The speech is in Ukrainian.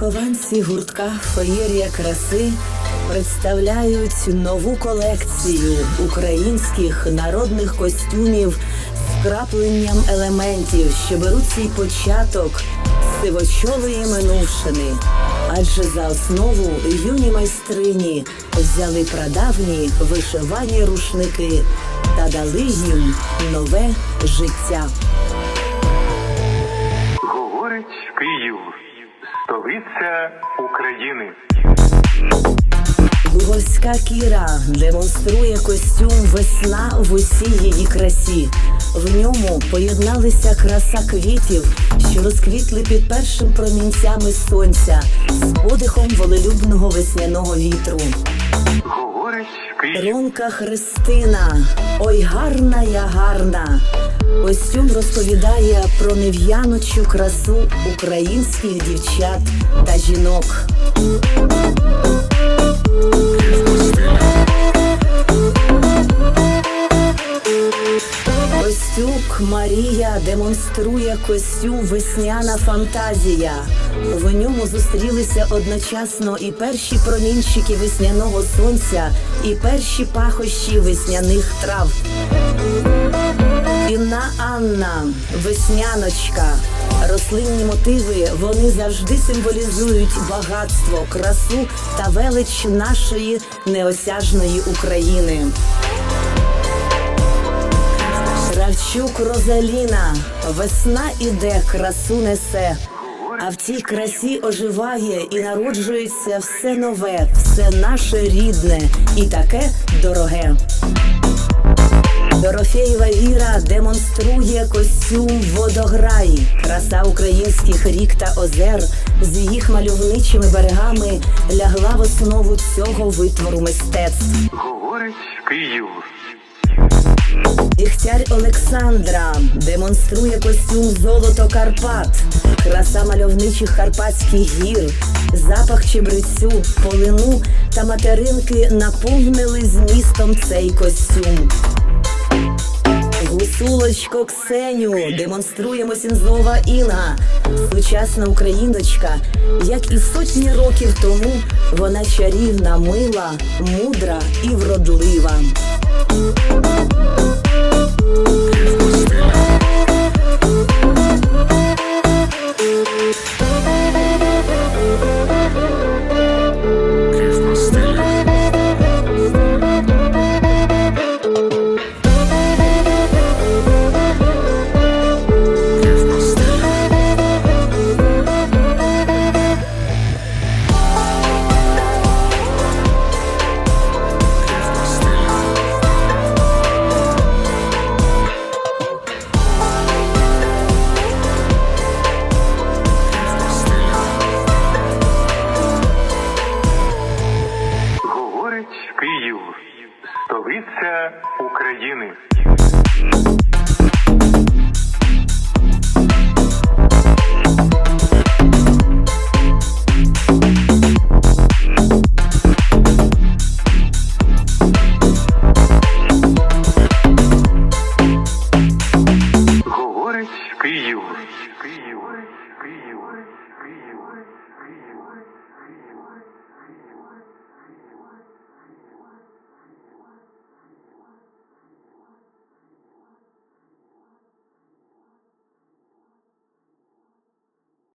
Вихованці гуртка Феєрія краси представляють нову колекцію українських народних костюмів з вкрапленням елементів, що беруть свій початок з сивочолої минувшини. Адже за основу юні майстрині взяли прадавні вишивані рушники та дали їм нове життя. Говорить Київ, столиця України. Луговська кіра демонструє костюм весна в усій її красі. В ньому поєдналися краса квітів, що розквітли під першим промінцями сонця з подихом волелюбного весняного вітру. Говорить. Ронка Христина, ой гарна я гарна. Костюм розповідає про нев'яночу красу українських дівчат та жінок. Марія демонструє костюм Весняна фантазія. В ньому зустрілися одночасно і перші промінчики весняного сонця, і перші пахощі весняних трав. Інна Анна, весняночка. Рослинні мотиви вони завжди символізують багатство, красу та велич нашої неосяжної України. Кравчук Розаліна, весна іде, красу несе. А в цій красі оживає і народжується все нове, все наше рідне і таке дороге. Дорофеєва Віра демонструє костюм водограй, краса українських рік та озер з їх мальовничими берегами лягла в основу цього витвору мистецтв. Говорить Київ. Дігтяр Олександра демонструє костюм Золото Карпат, краса мальовничих карпатських гір, запах чебрецю, полину та материнки наповнили змістом цей костюм. Гусулочко Ксеню демонструє Мосінзова Інга, сучасна україночка. Як і сотні років тому, вона чарівна, мила, мудра і вродлива. Thank you. Київ, столиця України.